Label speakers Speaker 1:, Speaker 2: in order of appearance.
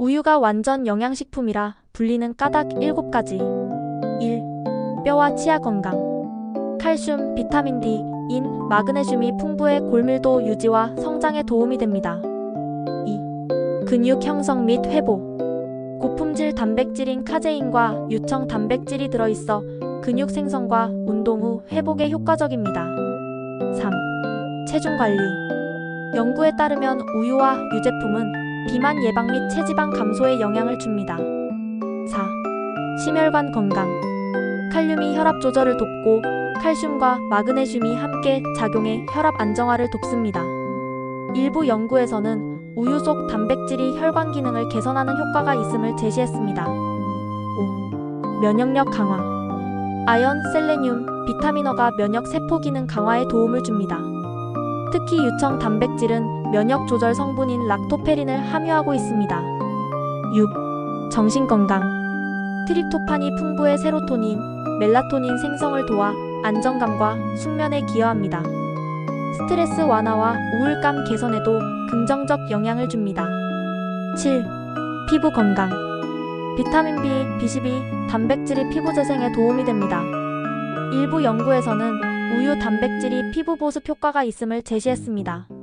Speaker 1: 우유가 완전 영양식품이라 불리는 까닭 7가지. 1. 뼈와 치아 건강. 칼슘, 비타민 D, 인, 마그네슘이 풍부해 골밀도 유지와 성장에 도움이 됩니다. 2. 근육 형성 및 회복. 고품질 단백질인 카제인과 유청 단백질이 들어있어 근육 생성과 운동 후 회복에 효과적입니다. 3. 체중 관리. 연구에 따르면 우유와 유제품은 비만 예방 및 체지방 감소에 영향을 줍니다. 4. 심혈관 건강. 칼륨이 혈압 조절을 돕고 칼슘과 마그네슘이 함께 작용해 혈압 안정화를 돕습니다. 일부 연구에서는 우유 속 단백질이 혈관 기능을 개선하는 효과가 있음을 제시했습니다. 5. 면역력 강화. 아연, 셀레늄, 비타민어가 면역 세포 기능 강화에 도움을 줍니다. 특히 유청 단백질은 면역 조절 성분인 락토페린을 함유하고 있습니다. 6. 정신 건강. 트립토판이 풍부해 세로토닌, 멜라토닌 생성을 도와 안정감과 숙면에 기여합니다. 스트레스 완화와 우울감 개선에도 긍정적 영향을 줍니다. 7. 피부 건강. 비타민 B, B12, 단백질이 피부 재생에 도움이 됩니다. 일부 연구에서는 우유 단백질이 피부 보습 효과가 있음을 제시했습니다.